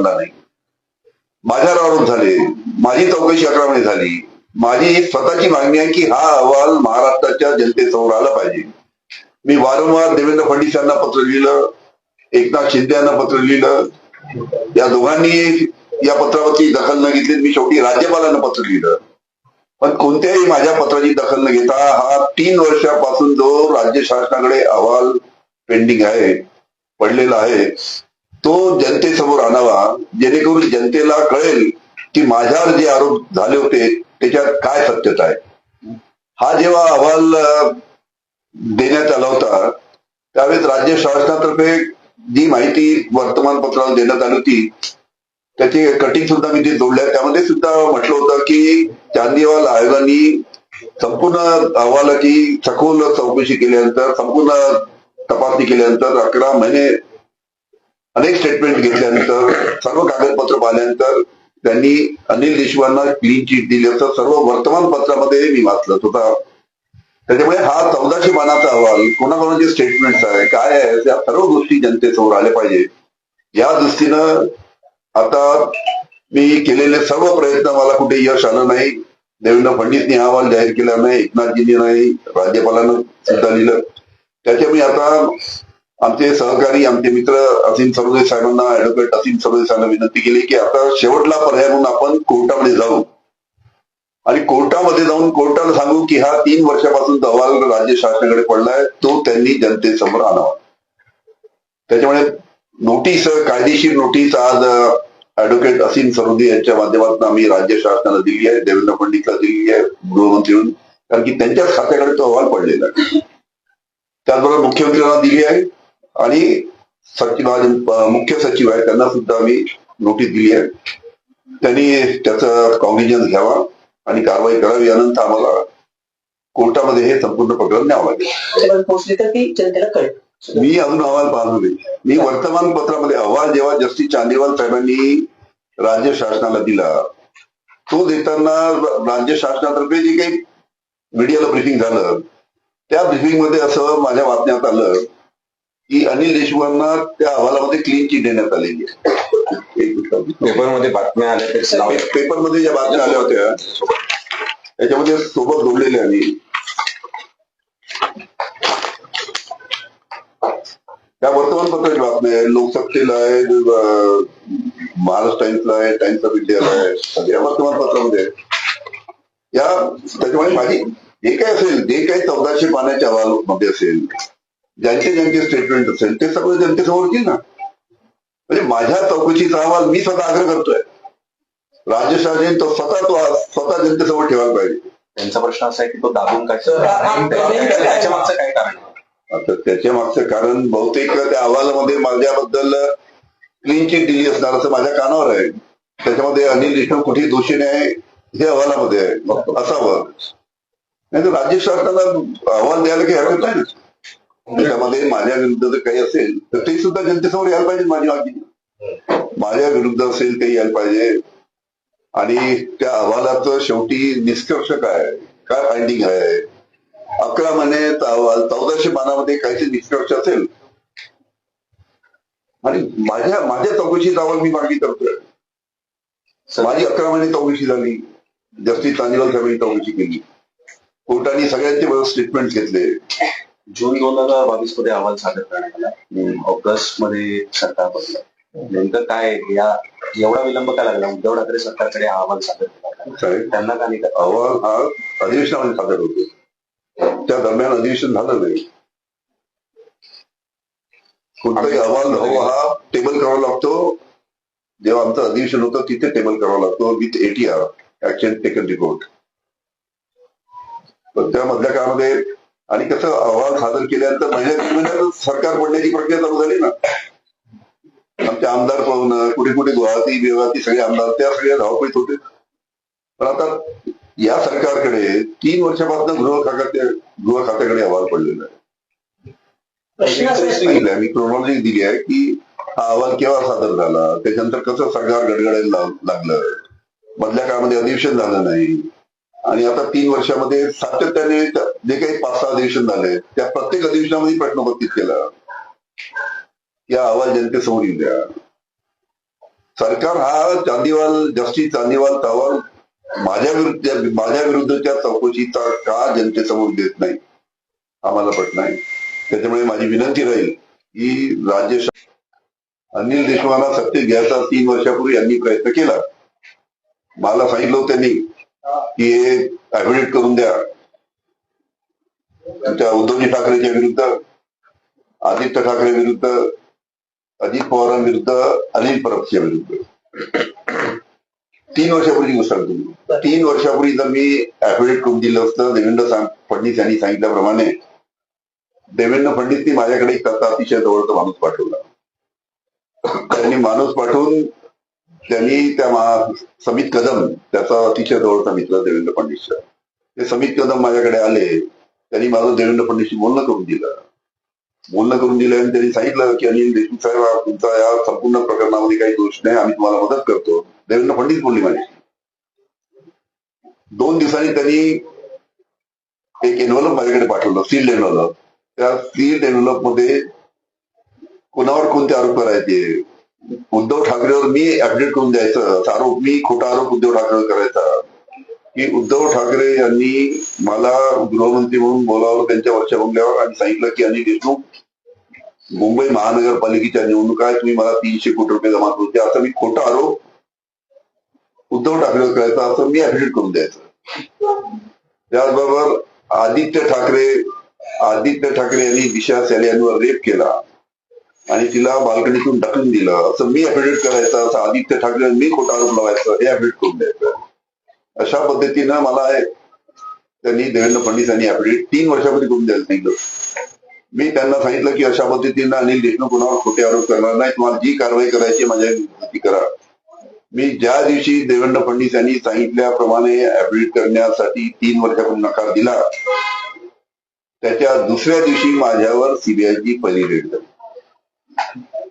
आणला नाही. माझ्यावर आरोप झाले. माझी चौकशी अकरा महिने झाली. माझी स्वतःची मागणी आहे की हा अहवाल महाराष्ट्राच्या जनतेसमोर आला पाहिजे. मी वारंवार देवेंद्र फडणवीस यांना पत्र लिहिलं एकनाथ शिंदे यांना पत्र लिहिलं. या दोघांनी या पत्रावरची दखल न घेतली मी शेवटी राज्यपालांना पत्र लिहिलं. पण कोणत्याही माझ्या पत्राची दखल न घेता हा तीन वर्षापासून जो राज्य शासनाकडे अहवाल पेंडिंग आहे पडलेला आहे तो जनतेसमोर आणावा जेणेकरून जनतेला कळेल की माझ्यावर जे आरोप झाले होते त्याच्यात काय सत्यता आहे. हा जेव्हा अहवाल देण्यात आला होता त्यावेळेस राज्य शासनातर्फे जी माहिती वर्तमानपत्राला देण्यात आली होती त्याची कटिंग सुद्धा मी ते जोडल्या त्यामध्ये सुद्धा म्हटलं होतं की चांदीवाल आयोगाने संपूर्ण अहवालाची सखोल चौकशी केल्यानंतर संपूर्ण तपासणी केल्यानंतर अकरा महिने अनेक स्टेटमेंट घेतल्यानंतर सर्व कागदपत्र पाहिल्यानंतर त्यांनी अनिल देशमुखांना क्लीन चिट दिली. असं सर्व वर्तमानपत्रामध्ये मी वाचलं होता. त्याच्यामुळे हा चौदाशे पानाचा अहवाल कोणाकोणाचे स्टेटमेंट आहे काय आहे त्या सर्व गोष्टी जनतेसमोर आल्या पाहिजे. या दृष्टीनं आता मी केलेले सर्व प्रयत्न मला कुठे यश आलं नाही. देवेंद्र फडणवीसनी हा अहवाल जाहीर केला नाही एकनाथजींनी नाही राज्यपालांना सुद्धा लिहिलं. त्याच्यामुळे आता आमचे सहकारी आमचे मित्र असीम सरोदे साहेबांना ऍडव्होकेट असीम सरोदे साहेबांना विनंती केली की आता शेवटला पर्याय म्हणून आपण कोर्टामध्ये जाऊ. आणि कोर्टामध्ये जाऊन कोर्टाला सांगू की हा तीन वर्षापासून अहवाल राज्य शासनाकडे पडलाय तो त्यांनी जनतेसमोर आणावा. त्याच्यामुळे नोटीस कायदेशीर नोटीस आज ऍडव्होकेट असीम सरोदे यांच्या माध्यमातून आम्ही राज्य शासनाला दिली आहे देवेंद्र फडणवीसला दिली आहे गृहमंत्री कारण की त्यांच्याच खात्याकडे तो अहवाल पडलेला आहे. त्याचबरोबर मुख्यमंत्र्यांना दिली आहे. आणि सचिव मुख्य सचिव आहे त्यांना सुद्धा आम्ही नोटीस दिली आहे. त्यांनी त्याचं कॉग्निजन्स घ्यावा आणि कारवाई करावी यानंतर आम्हाला कोर्टामध्ये हे संपूर्ण प्रकरण न्यावं लागेल. मी अजून अहवाल पाहतो नाही मी वर्तमानपत्रामध्ये अहवाल जेव्हा जस्टिस चांदीवाल साहेबांनी राज्य शासनाला दिला तो देताना राज्य शासनातर्फे जे काही मीडियाला ब्रिफिंग झालं त्या ब्रिफिंगमध्ये असं माझ्या वाचण्यात आलं की अनिल देशमुखांना त्या अहवालामध्ये क्लीन चिट देण्यात आलेली आहे. पेपरमध्ये बातम्या आल्या पेपरमध्ये ज्या बातम्या आल्या होत्या त्याच्यामध्ये सोबत जोडलेले आणि त्या वर्तमानपत्राची बातम्या आहे लोकसत्तेला आहे महाराष्ट्र टाइम्सला आहे टाइम्स ऑफ इंडियाला आहे सगळ्या वर्तमानपत्रामध्ये. या त्याच्यामुळे माझी जे काय असेल जे काही चौदाशे पाण्याच्या अहवाल मध्ये असेल ज्यांचे ज्यांचे स्टेटमेंट असेल ते सगळं जनतेसमोर येईल ना. म्हणजे माझ्या चौकशीचा अहवाल मी स्वतः आग्रह करतोय. राज्य शासन तो स्वतः तो स्वतः जनतेसमोर ठेवायला पाहिजे. त्यांचा प्रश्न असा आहे की तो दाबून त्याच्या मागचं काय कारण? आहे? आता त्याच्या मागचं कारण बहुतेक त्या अहवालामध्ये माझ्याबद्दल क्लीन चिट दिली असणार असं माझ्या कानावर आहे. त्याच्यामध्ये अनिल देशमुख कुठे दोषी नाही हे अहवालामध्ये आहे. असावं. नाही तर राज्य शासनाला अहवाल द्यायला काही हरकत नाही ना. म्हणजे त्याच्यामध्ये माझ्या विरुद्ध जर काही असेल तर ते सुद्धा जनतेसमोर यायला पाहिजे माझी मागणी माझ्या विरुद्ध असेल ते यायला पाहिजे. आणि त्या अहवालाचं शेवटी निष्कर्ष काय? आहे? काय फाइंडिंग आहे? अकरा महिने अहवाल चौदाशे पानामध्ये काहीतरी निष्कर्ष असेल. आणि माझ्या माझ्या चौकशीत अहवाल मी मागणी करतोय. माझी अकरा महिने चौकशी झाली. जस्टिस चांदीवाल साहेबांनी चौकशी केली. कोर्टाने सगळ्यांचे स्टेटमेंट घेतले. जून दोन हजार बावीसमध्ये अहवाल सादर करण्यात आला. ऑगस्टमध्ये सरकार बदलं नेमकं काय या एवढा विलंब का लागला? उद्धव ठाकरे सरकारकडे हा अहवाल सादर केला त्यांना का नाही अहवाल हा अधिवेशनामध्ये सादर होतो. त्या दरम्यान अधिवेशन झालं नाही. कोणताही अहवाल हो हा टेबल करावा लागतो. जेव्हा आमचं अधिवेशन होतं तिथे टेबल करावा लागतो. With ATR action taken report पण त्या मधल्या काळामध्ये आणि कसं अहवाल सादर केल्यानंतर महिन्यात महिन्यात सरकार पडण्याची प्रक्रिया चालू झाली ना. आमचे आमदार पाहून कुठे कुठे गुवाहाटी बिवाहाटी सगळे आमदार त्या सगळ्या धावपळीत होते. पण आता या सरकारकडे तीन वर्षापासून गृह खात्याचे गृह खात्याकडे अहवाल पडलेला आहे. मी क्रोनॉलॉजी दिली आहे की हा अहवाल केव्हा सादर झाला त्याच्यानंतर कसं सरकार गडगडायला लाग- लागलं? मधल्या काळामध्ये अधिवेशन झालं नाही. आणि आता तीन वर्षामध्ये सातत्याने जे काही पाच सहा अधिवेशन झाले त्या प्रत्येक अधिवेशनामध्ये प्रश्न उपस्थित केला. या अहवाल जनतेसमोर येऊ द्या. सरकार हा चांदीवाल जस्टिस चांदीवाल तवाल माझ्या विरुद्ध माझ्या विरुद्धच्या चौकशीचा का जनतेसमोर देत नाही? आम्हाला प्रश्न आहे. त्याच्यामुळे माझी विनंती राहील की राज्य अनिल देशमुखांना सत्तेत घ्यायचा तीन वर्षापूर्वी यांनी प्रयत्न केला. मला सांगितलं त्यांनी की हे ऍफिडेव्हिट करून द्या. तुमच्या उद्धवजी ठाकरेच्या विरुद्ध आदित्य ठाकरे विरुद्ध अजित पवारांविरुद्ध अनिल परबच्या विरुद्ध. तीन वर्षापूर्वी गोष्ट सांगतो. तीन वर्षापूर्वी जर मी ऍफिडेव्हिट करून दिलं असतं देवेंद्र फडणवीस यांनी सांगितल्याप्रमाणे देवेंद्र फडणवीसनी माझ्याकडे एक अतिशय जवळचा माणूस पाठवला. त्यांनी माणूस पाठवून त्यांनी त्या समित कदम त्याचा अतिशय जवळचा मित्र देवेंद्र फडणवीसचा ते समित कदम माझ्याकडे आले त्यांनी माझं देवेंद्र फडणवीसशी बोलणं करून दिलं. बोलणं करून दिलं आणि त्यांनी सांगितलं की अनिल देशमुख साहेब तुमचा या संपूर्ण प्रकरणामध्ये काही दोष नाही आम्ही तुम्हाला मदत करतो. देवेंद्र फडणवीस बोलली माझ्याशी. दोन दिवसांनी त्यांनी एक एनव्हलप माझ्याकडे पाठवलं सील्ड एनव्हलप त्या सील्ड एनव्हलपमध्ये कुणावर कोणते आरोप करायचे उद्धव ठाकरेवर मी अपडेट करून द्यायचं. असा आरोप मी खोटा आरोप उद्धव ठाकरेवर करायचा. की उद्धव ठाकरे यांनी मला गृहमंत्री म्हणून बोलावलं त्यांच्या वरच्या बंगल्यावर आणि सांगितलं की अनिल देशमुख मुंबई महानगरपालिकेच्या निवडणुका आहे तुम्ही मला तीनशे कोटी रुपये जमा करून द्या. असा मी खोटा आरोप उद्धव ठाकरेवर करायचा असं मी अपडेट करून द्यायचं. त्याचबरोबर आदित्य ठाकरे आदित्य ठाकरे यांनी दिशा सॅले यांवर रेप केला. आणि तिला बाल्कनीतून ढकलून दिलं. असं मी ऍफिडेव्हिट करायचं असं आदित्य ठाकरे मी खोटा आरोप लावायचं हे अपडेट करून द्यायचं. अशा पद्धतीनं मला त्यांनी देवेंद्र फडणवीस यांनी तीन वर्षामध्ये करून द्यायला सांगितलं. मी त्यांना सांगितलं की अशा पद्धतीनं अनिल देशमुख कोणावर खोटे आरोप करणार नाही तुम्हाला जी कारवाई करायची माझ्या ती करा. मी ज्या दिवशी देवेंद्र फडणवीस यांनी सांगितल्याप्रमाणे अपडेट करण्यासाठी तीन वर्षापूर्वी नकार दिला त्याच्या दुसऱ्या दिवशी माझ्यावर सीबीआयची पहिली रेड झाली. Thank you.